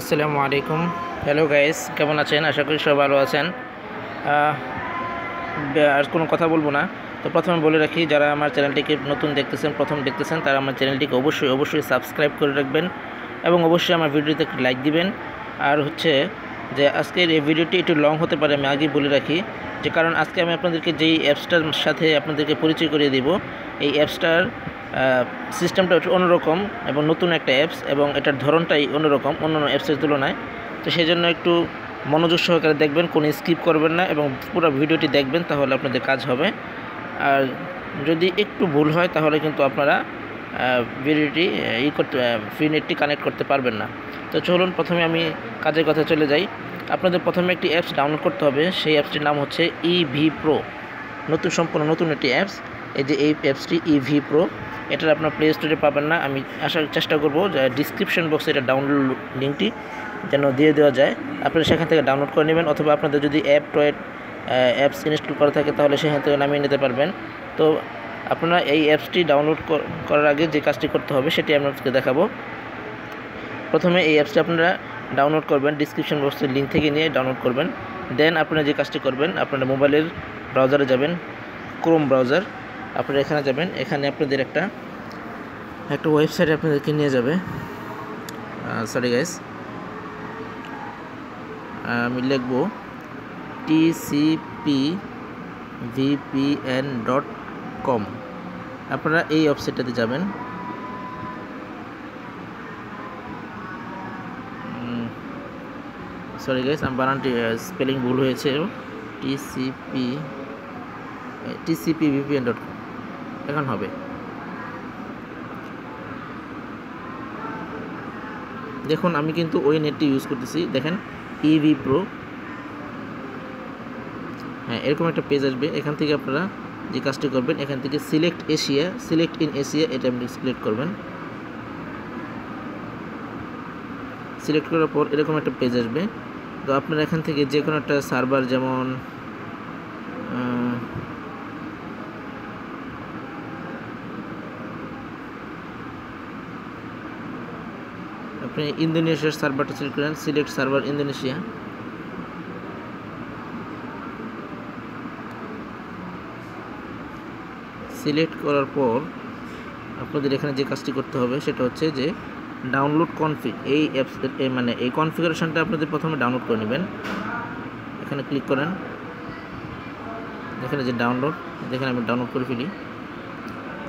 আসসালামু আলাইকুম। Hello guys কেমন আছেন? আশা করি সবাই ভালো আছেন। আর কোনো কথা বলব না। তো প্রথমে বলে রাখি, যারা আমার চ্যানেলটিকে নতুন দেখতেছেন, প্রথম দেখতেছেন, তারা আমার চ্যানেলটিকে অবশ্যই অবশ্যই সাবস্ক্রাইব করে রাখবেন এবং অবশ্যই আমার ভিডিওতে একটি লাইক দিবেন। আর হচ্ছে যে আজকের এই ভিডিওটি একটু লং হতে পারে, আমি আগেই বলে রাখি। যে কারণ আজকে আমি আপনাদেরকে যেই অ্যাপসটার সাথে আপনাদেরকে পরিচয় করিয়ে দিব, এই অ্যাপসটার সিস্টেমটা অন্যরকম এবং নতুন একটা অ্যাপস এবং এটার ধরনটাই অন্যরকম, অন্যান্য অ্যাপসের তুলনায়। তো সেই জন্য একটু মনোযোগ সহকারে দেখবেন, কোনো স্কিপ করবেন না এবং পুরো ভিডিওটি দেখবেন, তাহলে আপনাদের কাজ হবে। আর যদি একটু ভুল হয়, তাহলে কিন্তু আপনারা ভিডিওটি ই করতে ফ্রি নেটটি কানেক্ট করতে পারবেন না। তো চলুন, প্রথমে আমি কাজের কথা চলে যাই। আপনাদের প্রথমে একটি অ্যাপস ডাউনলোড করতে হবে, সেই অ্যাপসটির নাম হচ্ছে ইভি প্রো নতুন, সম্পূর্ণ নতুন একটি অ্যাপস এই যে এই অ্যাপসটি ইভি প্রো এটার আপনার প্লে স্টোরে পাবেন না। আমি আসার চেষ্টা করব যে ডিসক্রিপশন বক্সে এটা ডাউনলোড লিঙ্কটি যেন দিয়ে দেওয়া যায়। আপনারা সেখান থেকে ডাউনলোড করে নেবেন অথবা আপনাদের যদি অ্যাপ টয়েট অ্যাপস ইনস্টল করা থাকে তাহলে সেখান থেকে নামিয়ে নিতে পারবেন। তো আপনারা এই অ্যাপসটি ডাউনলোড করার আগে যে কাজটি করতে হবে সেটি আপনাকে দেখাবো। প্রথমে এই অ্যাপসটি আপনারা ডাউনলোড করবেন ডিসক্রিপশন বক্সের লিঙ্ক থেকে নিয়ে ডাউনলোড করবেন। দেন আপনারা যে কাজটি করবেন, আপনারা মোবাইলের ব্রাউজারে যাবেন ক্রোম ব্রাউজার আপনারা এখানে যাবেন, এখানে আপনাদের একটা একটা ওয়েবসাইট আপনাদেরকে নিয়ে যাবে। সরি গাইস আমি লিখব টিসিপি ভিপিএন ডট কম আপনারা এই ওয়েবসাইটটাতে যাবেন। সরি গাইস আমার বানানটি স্পেলিং ভুল হয়েছে। TCP TCP VPN dot com এখন হবে। দেখুন, আমি কিন্তু ওই নেটটি ইউজ করতেছি। দেখেন ইভি প্রো হ্যাঁ এরকম একটা পেজ আসবে। এখান থেকে আপনারা যে কাজটি করবেন, এখান থেকে select Asia select in Asia এটা আপনি সিলেক্ট করবেন। সিলেক্ট করার পর এরকম একটা পেজ আসবে। তো আপনারা এখান থেকে যে কোনো একটা সার্ভার যেমন আপনি ইন্দোনেশিয়ার সার্ভারটা সিলেক্ট করেন সিলেক্ট সার্ভার ইন্দোনেশিয়া সিলেক্ট করার পর আপনাদের এখানে যে কাজটি করতে হবে, সেটা হচ্ছে যে ডাউনলোড কনফিগ এই অ্যাপস মানে এই কনফিগারেশনটা আপনাদের প্রথমে ডাউনলোড করে নেবেন। এখানে ক্লিক করেন। এখানে যে ডাউনলোড যেখানে আমি ডাউনলোড করে ফেলি।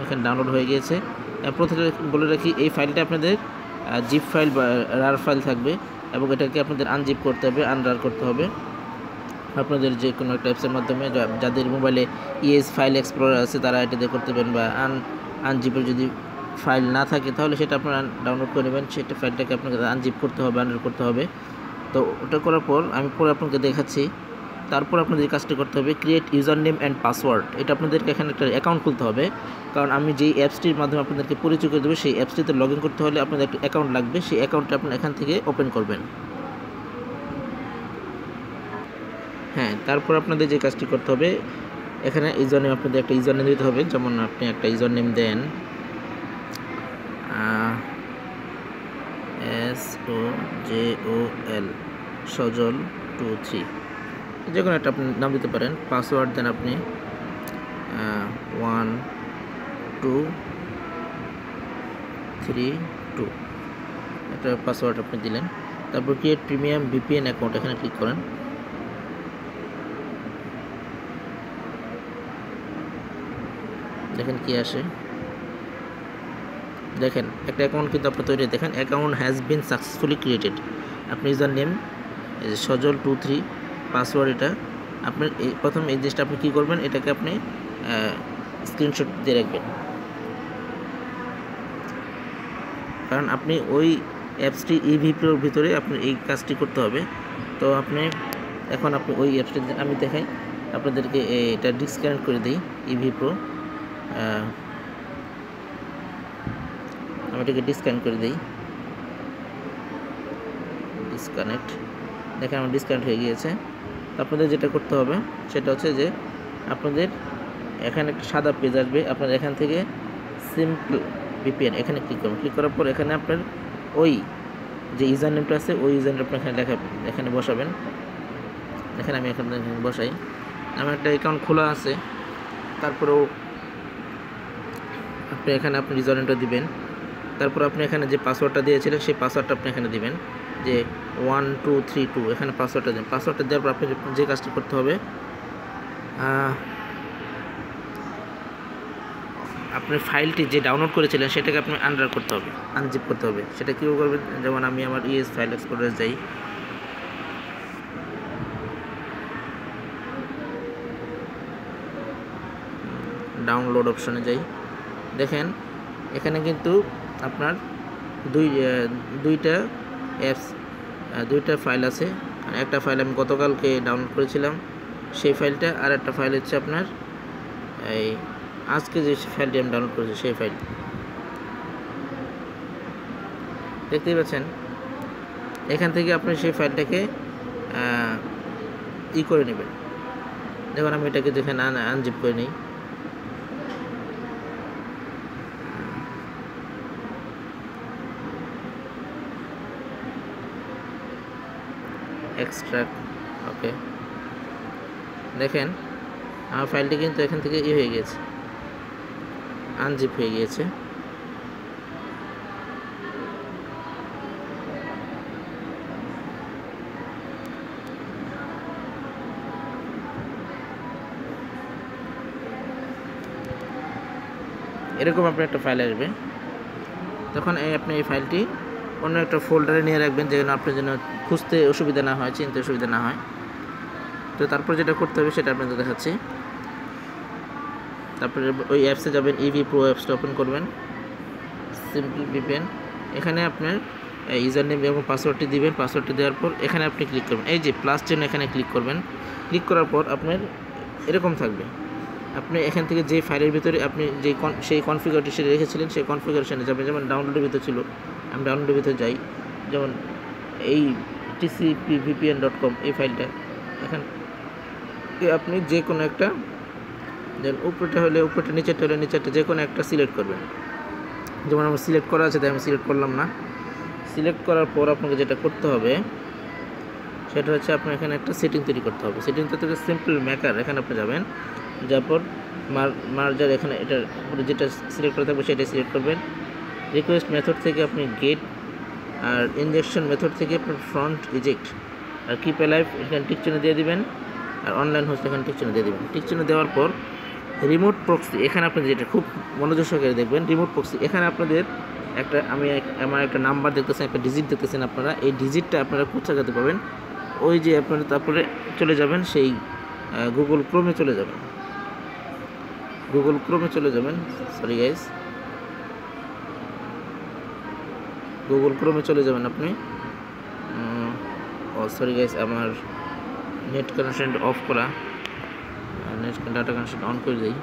এখানে ডাউনলোড হয়ে গিয়েছে। প্রথমে বলে রাখি, এই ফাইলটা আপনাদের জিপ ফাইল বা রার ফাইল থাকবে এবং এটাকে আপনাদের আনজিপ করতে হবে আনরার করতে হবে। আপনাদের যে কোনো একটা অ্যাপসের মাধ্যমে যাদের মোবাইলে ইএস ফাইল এক্সপ্লোরার আছে, তারা এটাতে করতে পারেন বা আন আনজিপের যদি ফাইল না থাকে, তাহলে সেটা আপনারা ডাউনলোড করে নেবেন। সেটা ফাইলটাকে আপনাকে আনজিপ করতে হবে আনরার করতে হবে। তো ওটা করার পর আমি পরে আপনাকে দেখাচ্ছি। তারপর আপনাদের কাজটি করতে হবে create user name and password এটা আপনাদেরকে এখানে একটা অ্যাকাউন্ট খুলতে হবে, কারণ আমি যেই অ্যাপসটির মাধ্যমে আপনাদেরকে পরিচয় করে দেবো, সেই অ্যাপসটিতে লগ করতে হলে আপনাদের একটা অ্যাকাউন্ট লাগবে, সেই অ্যাকাউন্টটা আপনি এখান থেকে ওপেন করবেন। হ্যাঁ তারপর আপনাদের যে কাজটি করতে হবে, এখানে ইউজার নেম আপনাদের একটা ইউজার নেম দিতে হবে, যেমন আপনি একটা ইউজার নেম দেন S O J O L Sajal two three. যে কোনো একটা আপনি নাম দিতে পারেন পাসওয়ার্ড দেন আপনি ওয়ান টু থ্রি টু একটা পাসওয়ার্ড আপনি দিলেন। তারপর ক্রিয়েট প্রিমিয়াম ভিপিএন অ্যাকাউন্ট এখানে ক্লিক করেন। দেখেন কি আসে। দেখেন, একটা অ্যাকাউন্ট কিন্তু আপনার তৈরি। দেখেন account has been successfully created আপনি user name Sajal two three password এটা, আপনার প্রথম এই জিনিসটা আপনি কী করবেন, এটাকে আপনি স্ক্রিনশট দিয়ে রাখবেন। কারণ আপনি ওই অ্যাপসটি ইভিপিওর ভিতরে আপনি এই কাজটি করতে হবে। তো আপনি, এখন আপনি ওই অ্যাপসটি আমি দেখাই, আপনাদেরকে এটা ডিসকানেক্ট করে দিই ইভি প্রো আমি এটাকে ডিসকানেক্ট করে দিই। ডিসকানেক্ট দেখেন আমার ডিসকানেক্ট হয়ে গিয়েছে। আপনাদের যেটা করতে হবে, সেটা হচ্ছে যে আপনাদের এখানে একটা সাদা পেজ আসবে। আপনার এখান থেকে সিম্পল ভিপিএন এখানে ক্লিক করবেন ক্লিক করার পর এখানে আপনার ওই যে ইউজার নেমটা আছে, ওই ইউজার নেমটা এখানে লেখা এখানে বসাবেন। এখানে আমি এখানে বসাই। আমার একটা অ্যাকাউন্ট খোলা আছে। তারপরেও আপনি এখানে আপনি নেমটা দিবেন। তারপর আপনি এখানে যে পাসওয়ার্ডটা দিয়েছিলেন, সেই পাসওয়ার্ডটা আপনি এখানে দিবেন। যে ওয়ান, টু, থ্রি, টু, এখানে পাসওয়ার্ডটা দেন। পাসওয়ার্ডটা দেওয়ার পর আপনি যে কাজটি করতে হবে আপনি ফাইলটি যে ডাউনলোড করেছিলেন, সেটাকে আপনি আন্ডার করতে হবে আনজিপ করতে হবে। সেটা কীভাবে করবেন? যেমন আমি আমার ইএস ফাইল এক্সপ্লোরে যাই। ডাউনলোড অপশনে যাই। দেখেন, এখানে কিন্তু আপনার দুই দুইটা অ্যাপস দুইটা ফাইল আছে। একটা ফাইল আমি গতকালকে ডাউনলোড করেছিলাম। সেই ফাইলটা আর একটা ফাইল হচ্ছে আপনার, এই আজকে যে ফাইলটি আমি ডাউনলোড করেছি, সেই ফাইল দেখতেই পাচ্ছেন? এখান থেকে আপনি সেই ফাইলটাকে ই করে নেবেন। দেখুন, আমি এটাকে যেখানে আনজিপ করে নিই। এক্সট্রাক্ট ওকে দেখেন, আমার ফাইলটি কিন্তু এখান থেকে ই হয়ে গিয়েছে আনজিপ হয়ে গিয়েছে। এরকম আপনার একটা ফাইল আসবে। তখন এই আপনি এই ফাইলটি অন্য একটা ফোল্ডারে নিয়ে রাখবেন যেন আপনার জন্য খুঁজতে অসুবিধা না হয়, চিনতে অসুবিধা না হয়। তো তারপর যেটা করতে হবে সেটা আপনাদের দেখাচ্ছি। তারপরে ওই অ্যাপসে যাবেন ইভি প্রো অ্যাপসটা ওপেন করবেন। সিম্পল ভিপিএন এখানে আপনার ইউজার নেম এবং পাসওয়ার্ডটি দিবেন। পাসওয়ার্ডটি দেওয়ার পর এখানে আপনি ক্লিক করবেন। এই যে প্লাস চিহ্ন এখানে ক্লিক করবেন। ক্লিক করার পর আপনার এরকম থাকবে। আপনি এখান থেকে যে ফাইলের ভিতরে আপনি যে সেই কনফিগারটি সেটা রেখেছিলেন, সেই কনফিগারেশনে যাবেন। যেমন ডাউনলোডের ভিতরে ছিল। আমি ডাউনলোডের ভিতরে যাই। যেমন এই টিসিপি ভিপিএন ডট কম এই ফাইলটা এখান আপনি যে কোনো একটা, দেন উপরেটা হলে, উপরেটা নিচেরটা হলে, নিচেরটা যে কোনো একটা সিলেক্ট করবেন। যেমন আমার সিলেক্ট করা আছে, তাই আমি সিলেক্ট করলাম না। সিলেক্ট করার পর আপনাকে যেটা করতে হবে, সেটা হচ্ছে আপনার এখানে একটা সেটিং তৈরি করতে হবে। সেটিং থেকে সিম্পল মেকার এখানে আপনি যাবেন। যার পর মার, মার্জার এখানে এটা যেটা সিলেক্ট করে থাকবে, সেটাই সিলেক্ট করবেন। রিকোয়েস্ট মেথড থেকে আপনি গেট আর ইনজেকশন মেথড থেকে আপনার ফ্রন্ট রিজেক্ট আর কিপ লাইফ এখানে টিক চিহ্ন দিয়ে দিবেন। আর অনলাইন হোস্ট এখানে টিক চিহ্ন দিয়ে দিবেন। টিক চিহ্ন দেওয়ার পর রিমোট প্রক্সি এখানে আপনাদের যেটা খুব মনোযোগ সহকারে দেখবেন রিমোট প্রক্সি এখানে আপনাদের একটা, আমি আমার একটা নাম্বার দেখতেছেন, একটা ডিজিট দেখতেছেন আপনারা। এই ডিজিটটা আপনারা কোথায় যেতে পাবেন? ওই যে আপনারা তারপরে চলে যাবেন, সেই গুগল ক্রোমে চলে যাবেন। গুগল ক্রোমে চলে যাবেন। সরি গাইস গুগল ক্রোমে চলে যাবেন আপনি। ও সরি গাইস আমার নেট কানেকশন অফ করা। নেট ডাটা কানেকশন অন করে দিই।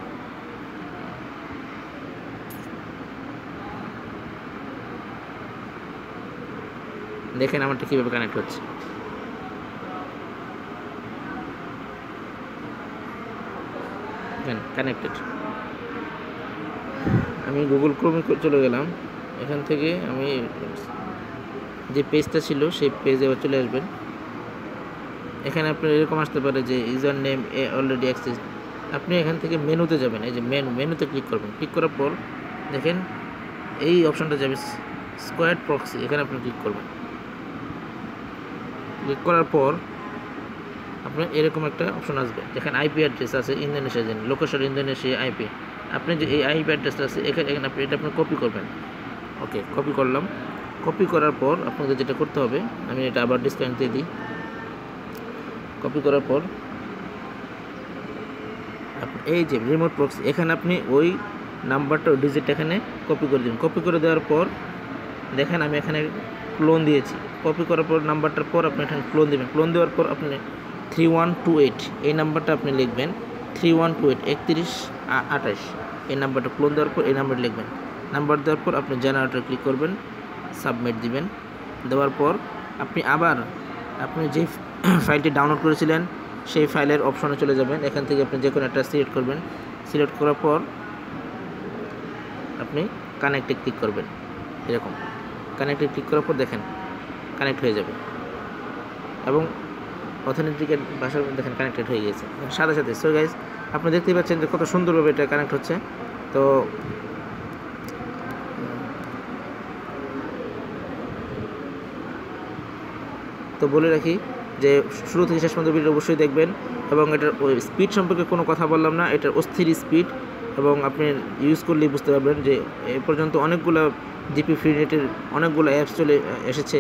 দেখেন আমারটা কীভাবে কানেক্ট হচ্ছে। কানেক্টেড আমি গুগল ক্রোমে চলে গেলাম। এখান থেকে আমি যে পেজটা ছিল, সেই পেজে আবার চলে আসবেন। এখানে আপনার এরকম আসতে পারে যে ইউজার নেম এ অলরেডি অ্যাক্সেস আপনি এখান থেকে মেনুতে যাবেন, এই যে মেনু মেনুতে ক্লিক করবেন। ক্লিক করার পর দেখেন, এই অপশনটা যাবে স্কোয়ার প্রক্সি এখানে আপনি ক্লিক করবেন। ক্লিক করার পর আপনার এরকম একটা অপশন আসবে। যেখানে আইপি অ্যাড্রেস আছে ইন্দোনেশিয়া জেন লোকেশন ইন্দোনেশিয়া আইপি আপনি যে এই আইপি অ্যাড্রেসটা আছে, এখানে এখানে আপনি এটা আপনি কপি করবেন। ওকে কপি করলাম। কপি করার পর আপনাকে যেটা করতে হবে, আমি এটা আবার ডিসকাউন্ট দিয়ে দিই। কপি করার পর এই যে রিমোট প্রক্সি এখানে আপনি ওই নাম্বারটা ডিজিট এখানে কপি করে দিন। কপি করে দেওয়ার পর দেখেন আমি এখানে ক্লোন দিয়েছি। কপি করার পর নাম্বারটার পর আপনি এখানে ক্লোন দেবেন। ক্লোন দেওয়ার পর আপনি থ্রি ওয়ান টু এইট এই নাম্বারটা আপনি লিখবেন। থ্রি ওয়ান টু এইট একত্রিশ আঠাশ, এই নাম্বারটা ক্লোন দেওয়ার পর এই নাম্বার লিখবেন। নাম্বার দেওয়ার পর আপনি জেনারেটর ক্লিক করবেন, সাবমিট দিবেন। দেওয়ার পর আপনি আবার আপনি যে ফাইলটি ডাউনলোড করেছিলেন, সেই ফাইলের অপশনে চলে যাবেন। এখান থেকে আপনি যে কোনো একটা সিলেক্ট করবেন। সিলেক্ট করার পর আপনি কানেক্টে ক্লিক করবেন। এরকম। কানেক্টে ক্লিক করার পর দেখেন, কানেক্ট হয়ে যাবে। এবং অথেন্টিকের মধ্যে দেখেন কানেক্টেড হয়ে গিয়েছে। সাথে সাথে সো গাইজ আপনি দেখতেই পাচ্ছেন যে কত সুন্দরভাবে এটা কানেক্ট হচ্ছে। তো তো বলে রাখি যে শুরু থেকে শেষ পর্যন্ত ভিডিও অবশ্যই দেখবেন এবং এটার স্পিড সম্পর্কে কোনো কথা বললাম না, এটার অস্থির স্পিড এবং আপনি ইউজ করলেই বুঝতে পারবেন যে এ পর্যন্ত অনেকগুলো জিপি ফ্রি নেটের অনেকগুলো অ্যাপস চলে এসেছে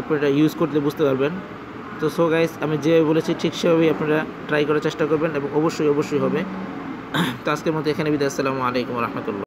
আপনি এটা ইউজ করলে বুঝতে পারবেন। তো সো গাইস আমি যেভাবে বলেছি ঠিক সেভাবেই আপনারা ট্রাই করার চেষ্টা করবেন এবং অবশ্যই অবশ্যই হবে। তো আজকের মতো এখানে বিদায়, আসসালামু আলাইকুম রহমতুল্লাহ।